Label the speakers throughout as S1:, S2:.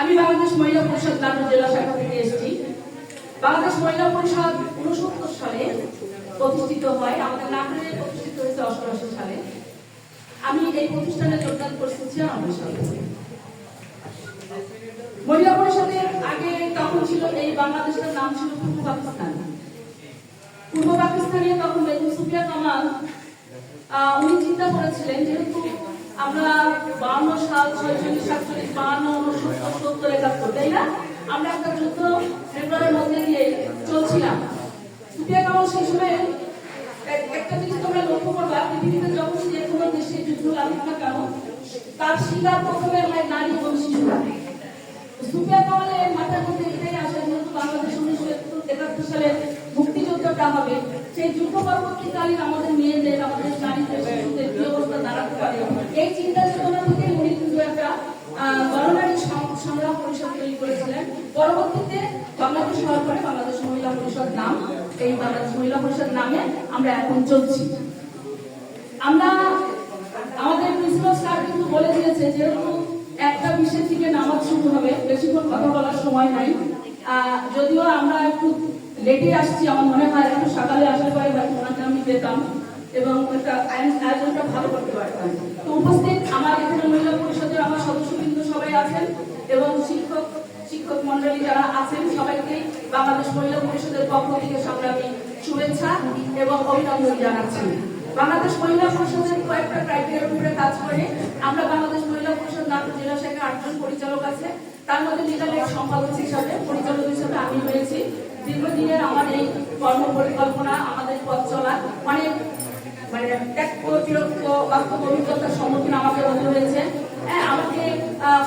S1: আমি বাংলাদেশ মহিলা পরিষদ নাটোর জেলা শাখা থেকে এসেছি। বাংলাদেশ মহিলা পরিষদ উনসত্তর সালে প্রতিষ্ঠিত হয়। আমাদের নাটোরে প্রতিষ্ঠিত হয়েছে অষ্টআশি সালে। আমি এই প্রতিষ্ঠানে যোগদান করছি ছিয়ানব্বই সালে। মহিলা পরিষদের আগে তখন ছিল এই বাংলাদেশের নাম ছিল পূর্ব পাকিস্তান। পূর্ব পাকিস্তানে তখন বেগম সুফিয়া কামাল উনি চিন্তা করেছিলেন যেহেতু আমরা বাউন্ন সাল ছয়চল্লিশ সাতচল্লিশ বাহান্ন উনসত্তর সত্তর একাত্তর তাই না, আমরা একটা যুদ্ধ ফেব্রুয়ারির মধ্যে দিয়ে চলছিলাম। সুফিয়া কামাল সেই সময় একটা জিনিস তোমরা লক্ষ্য করবা, পৃথিবীতে যখন যে কোনো দেশে যুদ্ধ লাগুক না কেন, তার শিকার প্রথমে হয় নারী এবং শিশুরা। সুফিয়া কামালের মাথার মধ্যে এটাই আসে, যেহেতু বাংলাদেশ উনিশশো একাত্তর সালে মুক্তিযুদ্ধটা হবে, সেই যুদ্ধ পরবর্তীকালীন আমাদের মেয়েদের, আমাদের নারীদের, শিশুদের এই চিন্তা চেতনা থেকে উনি একটা গণনারী সংগ্রাম পরিষদ তৈরি করেছিলেন। পরবর্তীতে বাংলাদেশ হওয়ার পরে বাংলাদেশ মহিলা পরিষদ নাম, এই বাংলাদেশ মহিলা পরিষদ নামে আমরা এখন চলছি। আমরা, আমাদের প্রিন্সিপাল স্যার কিন্তু বলে দিয়েছে যেহেতু একটা বিষয় থেকে নামাজ শুরু হবে, বেশিক্ষণ কথা বলার সময় নাই। যদিও আমরা একটু লেটে আসছি, আমার মনে হয় একটু সকালে আসলে পরে হয়তো ওনাকে আমি পেতাম। এবং আয়োজনটা ভালো করতে পারতাম। তো উপস্থিত আমার এখানে মহিলা পরিষদের আমার সদস্যবৃন্দ সবাই আছেন এবং শিক্ষক শিক্ষক মন্ডলী যারা আছেন সবাইকে বাংলাদেশ মহিলা পরিষদের পক্ষ থেকে সংগ্রামী শুভেচ্ছা এবং অভিনন্দন জানাচ্ছি। বাংলাদেশ মহিলা পরিষদের কয়েকটা ক্রাইটেরিয়ার উপরে কাজ করে। আমরা বাংলাদেশ মহিলা পরিষদ নাটক জেলা শাখায় আটজন পরিচালক আছে। তার মধ্যে এক সম্পাদক হিসাবে, পরিচালক হিসাবে আমি রয়েছি। দীর্ঘদিনের আমার এই কর্ম পরিকল্পনা আমাদের পথ চলা, অনেক মানে এক বিরক্ত বাস্তব অভিজ্ঞতার সম্মুখীন আমাকে হতে হয়েছে। হ্যাঁ আমাকে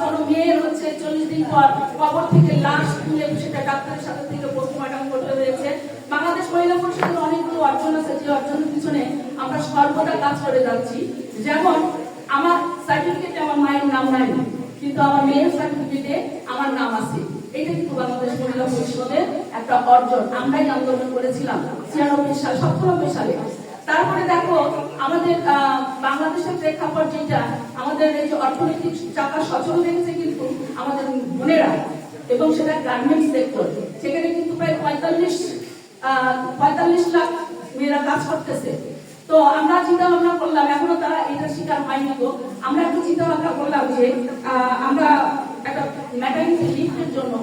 S1: কোনো মেয়ের হচ্ছে চল্লিশ দিন পর, কবর থেকে লাশ তুলে সেটা ডাক্তারের সাথে থেকে পোস্টমর্টম করতে হয়েছে। বাংলাদেশ মহিলা পরিষদের অনেকগুলো অর্জন আছে, যে অর্জনের পিছনে আমরা সর্বদা কাজ করে যাচ্ছি। যেমন, আমার সার্টিফিকেটে আমার মায়ের নাম নাই, কিন্তু আমার মেয়ের সার্টিফিকেটে আমার নাম আছে। এটা কিন্তু বাংলাদেশ মহিলা পরিষদের একটা অর্জন। আমরাই আন্দোলন করেছিলাম ছিয়ানব্বই সাল সপ্তানব্বই সালে। তারপরে দেখো, আমাদের বাংলাদেশের প্রেক্ষাপট যেটা, আমাদের এই যে অর্থনৈতিক চাকা সচল রেখেছে কিন্তু আমাদের বোনেরা এবং সেটা গার্মেন্টস সেক্টর সেখানে কিন্তু প্রায় পঁয়তাল্লিশ পঁয়তাল্লিশ লাখ মেয়েরা কাজ করতেছে। তো আমরা চিন্তা ভাবনা করলাম, এখনও তারা এটা শিকার হয়নি তো আমরা একটু চিন্তা ভাবনা করলাম যে আমরা একটা ম্যাটার্নিটি লিফটের জন্য,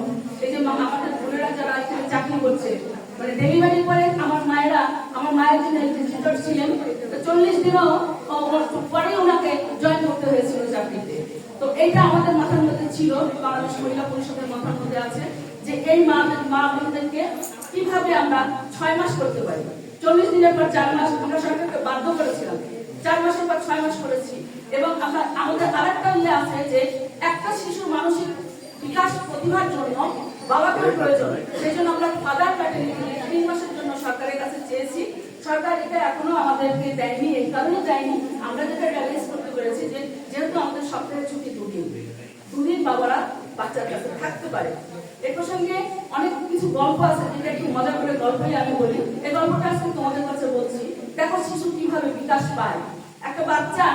S1: এই যে আমাদের বোনেরা যারা এখানে চাকরি করছে মানে ডেলিভারি মায়েরা আমার মায়ের যিনি এক্সিকিউটর ছিলেন চল্লিশ দিনও ওর ওনাকে জয়েন করতে হয়েছিল চাকরিতে। তো এইটা আমাদের মাথার মধ্যে ছিল, বাংলাদেশ মহিলা পরিষদের মাথার মধ্যে আছে, যে এই মা মা বোনদেরকে কীভাবে আমরা ছয় মাস করতে পারি। চল্লিশ দিনের পর চার মাস আমরা সরকারকে বাধ্য করেছিলাম। চার মাসের পর ছয় মাস করেছি। এবং আমরা আমাদের আরেকটা ইয়ে আছে যে একটা শিশুর মানসিক বিকাশ প্রতিভার জন্য বাবাকে প্রয়োজন। সেই জন্য আমরা ফাদার প্যাটার্নিটি তিন মাসের জন্য সরকারের কাছে চেয়েছি সরকার এটা এখনও আমাদেরকে দেয়নি, এই কারণে দেয়নি। আমরা যেটা রিয়ালাইজ করতে পেরেছি যে যেহেতু আমাদের সপ্তাহে ছুটি দুদিন দুদিন বাবারা বাচ্চার কাছে থাকতে পারে। এ প্রসঙ্গে অনেক কিছু গল্প আছে, যেটা একটু মজা করে গল্পই আমি বলি। এই গল্পটা আজকে তোমাদের কাছে বলছি। দেখো শিশু কীভাবে বিকাশ পায়। একটা বাচ্চা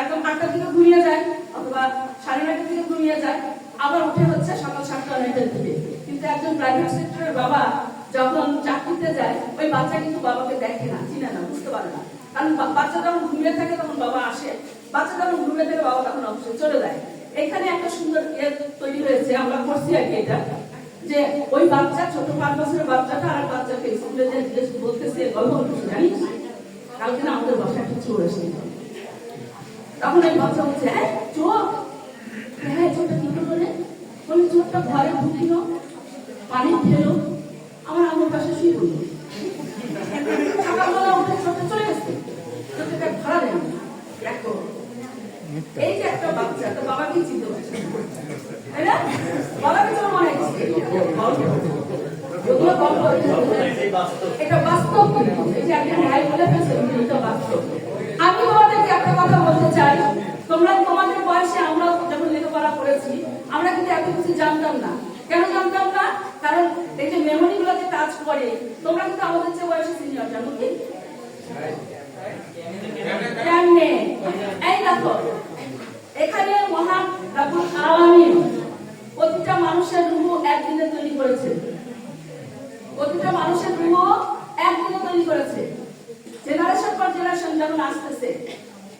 S1: একদম আটটার দিকে ঘুমিয়ে যায়, অথবা সাড়ে নয়টার দিকে ঘুমিয়ে যায়, আবার উঠে হচ্ছে সকাল সাতটা নয়টার দিকে। কিন্তু একজন প্রাইভেট সেক্টরের বাবা যখন চাকরিতে যায়, ওই বাচ্চা কিন্তু বাবাকে দেখে না, চিনে না, বুঝতে পারে না। কারণ বাচ্চা যখন ঘুমিয়ে থাকে, তখন বাবা আসে। বাচ্চা যখন ঘুমিয়ে থাকে, বাবা তখন অফিসে চলে যায়। এখানে একটা সুন্দর ইয়ে তৈরি হয়েছে, আমরা করছি আর কি এটা। যে ওই বাচ্চা, ছোট পাঁচ বছরের বাচ্চাটা আর বাচ্চাকে স্কুলে যে জিজ্ঞেস বলতেছে গল্প জানিস? কালকে না আমাদের বাসায় একটা চোর এসেছিল। তখন এই বাচ্চা বলছে হ্যাঁ চোর! হ্যাঁ চোরটা কি করল রে? বলে, চোরটা ঘরে ঢুকিল, পানি খেলো আমার আমার পাশে শুয়ে পড়ল। সকালবেলা উঠে চোরটা চলে গেছে। চোরটা ধরা দেয় দেখো, এই যে একটা বাচ্চা, তো বাবাকেই চিনতে পারছে? তাই না? বাবাকে চোর মনে হচ্ছে যদিও গল্প এটা বাস্তব এই যে একজন ভাই বলে ফেলছে এটা বাস্তব। আমি তোমাদেরকে একটা কথা বলতে চাই। তোমরা তোমাদের বয়সে আমরা যখন লেখাপড়া করেছি, আমরা কিন্তু এত কিছু জানতাম না। কেন জানতাম না? কারণ এই যে মেমোরি গুলোতে কাজ করে, তোমরা কিন্তু আমাদের চেয়ে বয়সে সিনিয়র জানো কি? এই দেখো, এখানে মহান রাবুল আলামিন প্রতিটা মানুষের রূহ একদিনে তৈরি করেছে। প্রতিটা মানুষের একদিনে তৈরি করেছে। জেনারেশন পর জেনারেশন যখন আসতেছে,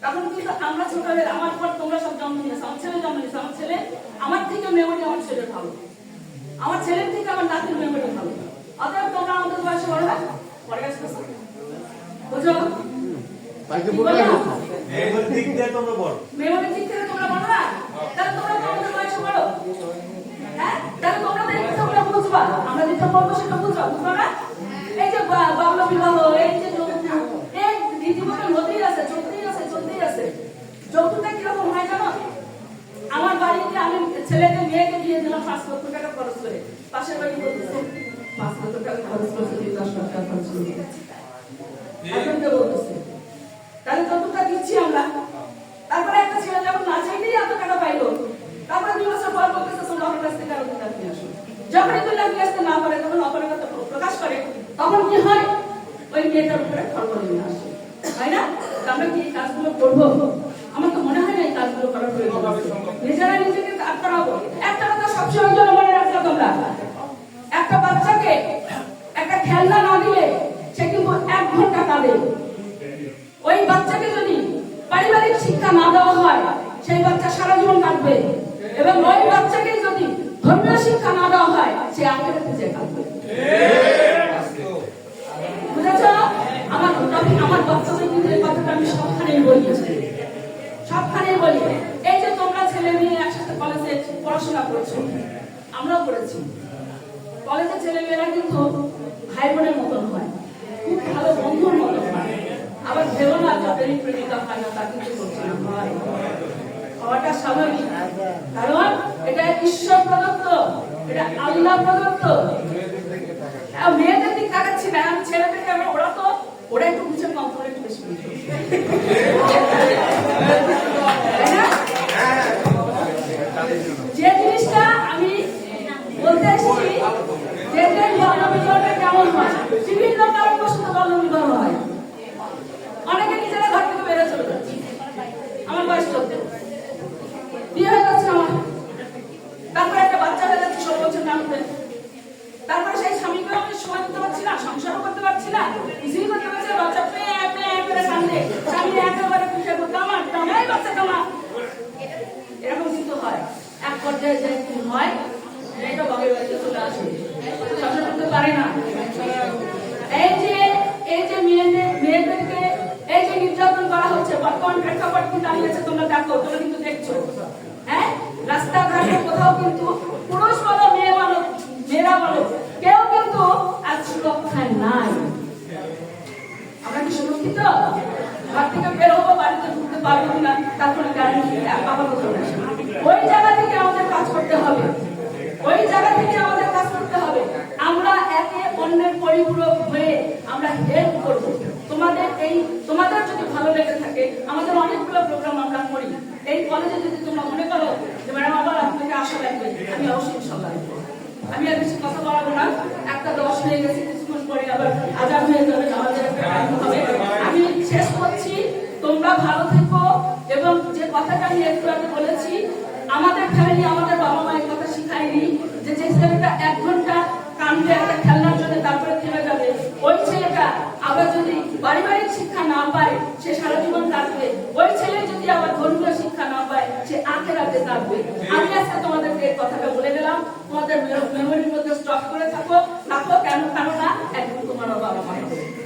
S1: তখন কিন্তু আমরা ছোটবেলা আমার পর তোমরা সব জন্ম নিয়েছো, আমার ছেলে জন্ম নিয়েছে, আমার ছেলে, আমার থেকে মেমোরি আমার ছেলে ভালো থেকে মেমোরি ভালো। অতএব তোমরা আমাদের বয়সে বড় পরে গেছে বুঝো?
S2: তাকে বলে?
S1: বললাম?
S3: দিক দিয়ে তোমরা বড়।
S1: মেমোরির দিক থেকে তোমরা বড় না তাহলে তোমরা তো আমাদের বয়সে বড়। হ্যাঁ? তাহলে তোমরা তো এই বুঝবা আমরা যেটা বলব সেটা বুঝবা বুঝবা না এই যে বাল্য বিবাহ এই যে এই রীতিমতো হতেই আছে চলতেই আছে চলতেই আছে যৌতুকটা কীরকম হয় জানো আমার বাড়িতে আমি ছেলেকে মেয়েকে দিয়ে দিলাম পাঁচ লক্ষ টাকা খরচ করে। পাশের বাড়ি বলতেছে, পাঁচ লক্ষ টাকা খরচ করছে, তুই দশ লাখ টাকা খরচ করে এখন কে বলতেছে, তাহলে যতটা দিচ্ছি আমরা। তারপরে একটা ছেলে যখন না চাইলেই এত টাকা পাইলো। তারপরে দুই বছর পর বলতেছে, তোমরা আমার কাছ থেকে আরও লাখ নিয়ে আসো। যখনই লাখ নিয়ে আসতে না পারে, তখন অপরাগতা প্রকাশ করে। তখন কি হয়? ওই মেয়েটার উপরে খড়বড় নিয়ে আসে। তাই না? তো আমরা কি কাজগুলো করব? আমার তো মনে হয় না এই কাজগুলো করার প্রয়োজন নিজেরা নিজেকে করাবো। একটা কথা সবসময় জন্য মনে রাখছো তোমরা। একটা বাচ্চাকে একটা খেলনা না দিলে সে কিন্তু এক ঘণ্টা কাঁদে। ওই বাচ্চাকে যদি পারিবারিক শিক্ষা না দেওয়া হয়, সেই বাচ্চা সারা জীবন কাটবে এবং ওই বাচ্চাকে যদি ধর্মীয় শিক্ষা না দেওয়া হয়, সে আখেরাতে যে কাটবে বুঝেছ? আমার আমার বাচ্চাদের কিন্তু এই কথাটা আমি সবখানেই বলি। সবখানেই বলি, এই যে তোমরা ছেলে মেয়ে একসাথে কলেজে পড়াশোনা করছ, আমরাও করেছি। কলেজের ছেলে মেয়েরা কিন্তু ভাই বোনের মতন হয়, খুব ভালো বন্ধুর মতন হয়। আবার ভেবো না যে প্রেমিকা হয় না তা কিন্তু করছে না হয়। হওয়াটা স্বাভাবিক, কারণ এটা ঈশ্বর প্রদত্ত, এটা আল্লাহ প্রদত্ত। মেয়েদের দিক তাকাচ্ছি না আমি ছেলেদেরকে আমরা, ওরা তো, ওরা একটু বুঝে কম করে একটু বেশি বুঝে তাই না? যে জিনিসটা আমি বলতে এসেছি আমি সময় দিতে পারছি না সংসারও করতে পারছি না কিছুই করতে পারছি বাচ্চা পে পে করে একেবারে হবে কামা কামাই বাচ্চা কামা এরকম কিন্তু হয়। এক পর্যায়ে যে হয় মেয়েটা বাবার বাড়িতে চলে আসে। আমরা কি সুরক্ষিত? ঘর থেকে বের বাড়িতে ঢুকতে পারব কিনা, তার কোনো ওই জায়গা থেকে আমাদের কাজ করতে হবে। ওই জায়গা থেকে আমাদের কাজ করতে হবে আমরা একে অন্যের পরিপূরক হয়ে আমরা হেল্প করব। তোমাদের এই, তোমাদের যদি ভালো লেগে থাকে, আমাদের অনেকগুলো প্রোগ্রাম আমরা করি। এই কলেজে যদি তোমরা মনে করো যে, ম্যাডাম, আবার আপনাকে আশা লাগবে, আমি অবশ্যই ইনশাল্লাহ আমি আর বেশি কথা বলাবো না। একটা দশ হয়ে গেছে, কিছুক্ষণ পরে আবার আজান হয়ে যাবে, আমাদের হবে। আমি শেষ করছি। তোমরা ভালো থেকো। এবং যে কথাটা আমি একটু আগে বলেছি, আমাদের ফ্যামিলি আমাদের কথাটা বলে দিলাম। তোমাদের মেমোরির মধ্যে স্টক করে থাকো। রাখো কেন কেন না, একদম তোমার বাবা মা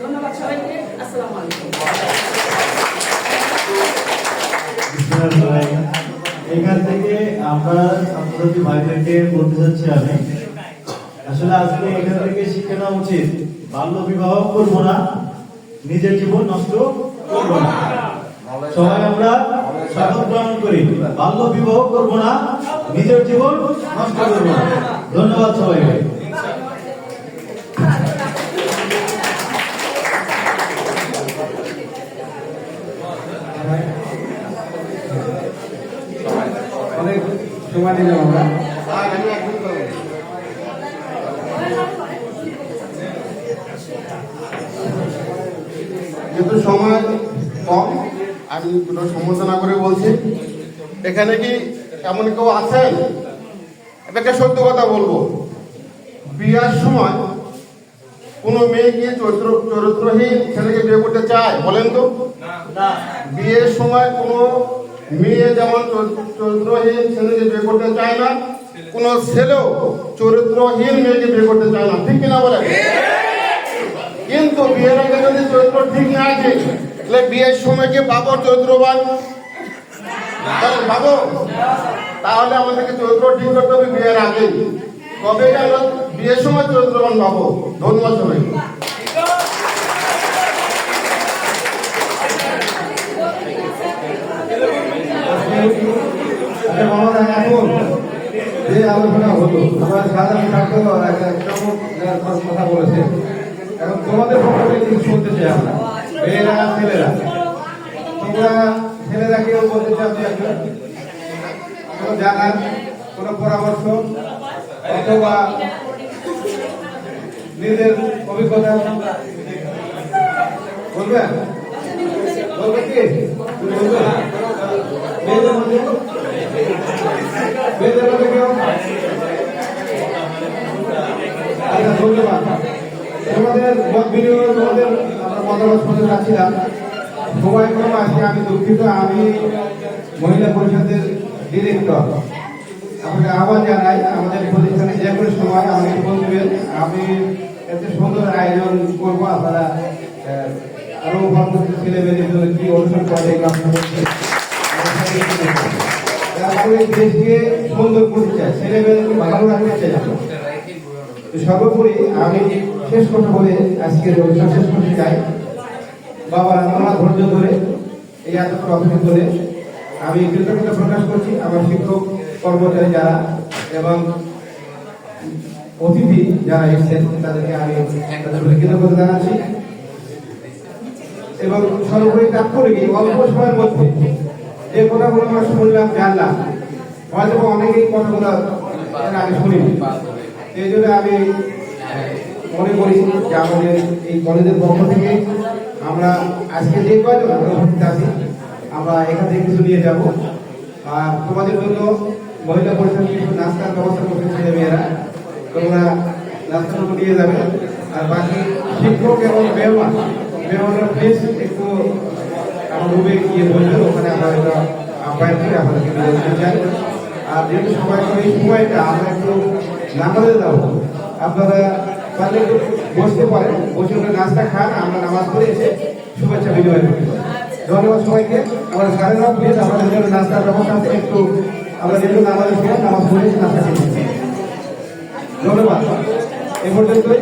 S1: ধন্যবাদ সবাইকে। আসসালামু আলাইকুম।
S4: এখান থেকে আমরা ছাত্রছাত্রী ভাইদেরকে বলতে চাচ্ছি আমি, আসলে আজকে এখান থেকে শিখে নেওয়া উচিত। বাল্য বিবাহ করব না, নিজের জীবন নষ্ট করব না। সবাই আমরা শপথ করি। বাল্য বিবাহ করব না, নিজের জীবন নষ্ট করব না। ধন্যবাদ সবাইকে।
S2: অনেক সময় আমরা যেহেতু সময় কম।
S5: আমি দুটো সম্বোধনা করে বলছি। এখানে কি এমন কেউ আছেন? এটাকে সত্য কথা বলব। বিয়ার সময় কোনো মেয়ে কি চরিত্র চরিত্রহীন ছেলেকে বিয়ে করতে চায় বলেন তো? বিয়ের সময় কোনো মেয়ে যেমন চরিত্র- চরিত্রহীন ছেলেকে বিয়ে করতে চায় না কোনো ছেলেও চরিত্রহীন মেয়েকে বিয়ে করতে চায় না। ঠিক কিনা বলে কিন্তু বিয়ের আগে যদি চরিত্র ঠিক না আছে তাহলে বিয়ের সময় কি বাবর চরিত্রবান বলেন, বাবু তাহলে আমাদেরকে চৈত্র ঠিক করতে হবে বিয়ের আগে। কবে গেল বিয়ের সময় চরিত্রবান পাবো। ধন্যবাদ সবাই
S2: এখন আলোচনা হলো। সাধারণ কথা বলেছে। এখন তোমাদের পক্ষ থেকে শুনতে চাই আমরা। মেয়েরা ছেলেরা। তোমরা ছেলেরা কেউ বলতে চাও যে কোনো জানার, কোনো পরামর্শ? অথবা নিজের অভিজ্ঞতা বলবেন বলবে কি? বলবে? মেয়েদের মধ্যে? মেয়েদের কেউ? আচ্ছা ধন্যবাদ তোমাদের মত আমরা মতামত শুনতে সময় কম আমি দুঃখিত, আমি মহিলা পরিষদের ডিরেক্টর আপনাকে আহ্বান জানাই, আমাদের প্রতিষ্ঠানে যে কোনো সময় আমাকে বলবেন, আমি এত সুন্দর আয়োজন করব, আপনারা আরও পরবর্তী ছেলে মেয়েদের জন্য কি অনুষ্ঠান করে তারপরে দেশকে সুন্দর করতে চাই, ছেলে মেয়েদেরকে ভালো রাখতে চাই। সর্বোপরি আমি শেষ কথা বলে আজকের অনুষ্ঠান শেষ করতে চাই। বাবা আমার ধৈর্য ধরে এই এতটা অপেক্ষা করে আমি কৃতজ্ঞতা প্রকাশ করছি আমার শিক্ষক, কর্মচারী যারা এবং অতিথি যারা এসেছেন, তাদেরকে আমি কৃতজ্ঞতা জানাচ্ছি। এবং সর্বোপরি তাৎপর্যিক এই অল্প সময়ের মধ্যে যে কথাগুলো আমরা শুনলাম, জানলাম, হয়তো অনেকেই কথাগুলো আগে শুনিনি। এই জন্য আমি মনে করি যে আমাদের এই কলেজের পক্ষ থেকে আমরা আজকে যে কয়জন উপস্থিত আছি আমরা এখান থেকে কিছু নিয়ে যাব। আর তোমাদের জন্য মহিলা পরিষদ কিছু নাস্তার ব্যবস্থা করতে ছেলে মেয়েরা তোমরা নাস্তাটুকু নিয়ে যাবে। আর বাকি শিক্ষক এবং মেহমান। মেহমানরা প্লিজ একটু আমার রুমে গিয়ে বলবেন ওখানে আমরা একটা আহ্বান করে আপনাদেরকে বিদায় দিতে চাই। আর যেহেতু সবাই এই সময়টা আমরা একটু নামাজে যাব। আপনারা একটু বসতে পারেন। বসে ওখানে নাস্তা খান, আমরা নামাজ পড়ে এসে শুভেচ্ছা বিনিময় করতে ধন্যবাদ সবাইকে। আমরা সাড়ে নয় প্লিজ আমাদের জন্য নাস্তার ব্যবস্থা আছে, একটু আমরা যেহেতু নামাজ ছিলাম, নামাজ পড়ে নাস্তা খেয়ে ধন্যবাদ। এ পর্যন্তই।